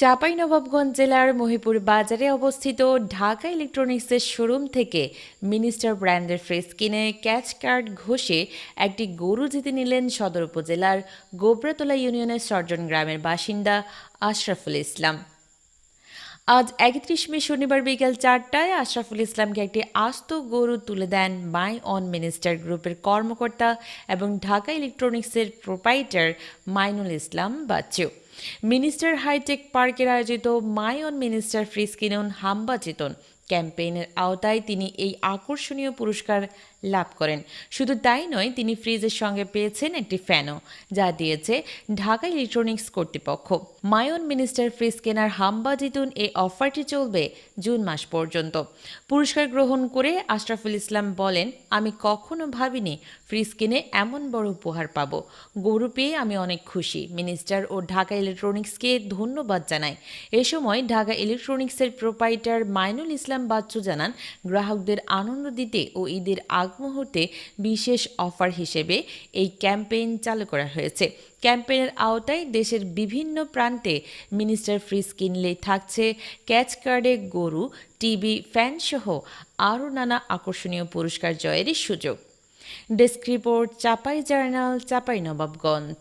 চাঁপাইনবাবগঞ্জ জেলার মহিপুর বাজারে অবস্থিত ঢাকা ইলেকট্রনিক্সের শোরুম থেকে মিনিস্টার ব্র্যান্ডের ফ্রেস কিনে ক্যাচ কার্ড ঘষে একটি গরু জিতে নিলেন সদর উপজেলার গোবরাতলা ইউনিয়নের সর্জন গ্রামের বাসিন্দা আশরাফুল ইসলাম। আজ একত্রিশ মে শনিবার বিকেল চারটায় আশরাফুল ইসলামকে একটি আস্ত গরু তুলে দেন মাই অন মিনিস্টার গ্রুপের কর্মকর্তা এবং ঢাকা ইলেকট্রনিক্সের proprietor Mainul Islam Bachchu. Minister hitech পার্কের আয়োজিত মাই অন মিনিস্টার ফ্রিজ কিনুন হাম্বা চেতন ক্যাম্পেইনের আওতায় তিনি এই আকর্ষণীয় পুরস্কার লাভ করেন। শুধু তাই নয়, তিনি ফ্রিজের সঙ্গে পেয়েছেন একটি ফ্যানও, যা দিয়েছে ঢাকা ইলেকট্রনিক্স কর্তৃপক্ষ। মায়ন মিনিস্টার ফ্রিজ কেনার হাম্বা জিতুন এই অফারটি চলবে জুন মাস পর্যন্ত। পুরস্কার গ্রহণ করে আশরাফুল ইসলাম বলেন, আমি কখনো ভাবিনি ফ্রিজ কিনে এমন বড় উপহার পাব। গরু পেয়ে আমি অনেক খুশি। মিনিস্টার ও ঢাকা ইলেকট্রনিক্সকে ধন্যবাদ জানাই এ সময় ঢাকা ইলেকট্রনিক্সের প্রোপাইটার মাইনুল ইসলাম বাচ্চু জানান, গ্রাহকদের আনন্দ দিতে ও ঈদের আগ মুহূর্তে বিশেষ অফার হিসেবে এই ক্যাম্পেইন চালু করা হয়েছে। ক্যাম্পেইনের আওতায় দেশের বিভিন্ন প্রান্তে মিনিস্টার ফ্রিজ কিনলে থাকছে ক্যাচ কার্ডে গরু, টিভি ফ্যান সহ আরও নানা আকর্ষণীয় পুরস্কার জয়েরই সুযোগ। Desk report, Chapai journal, Chapai Nawabganj.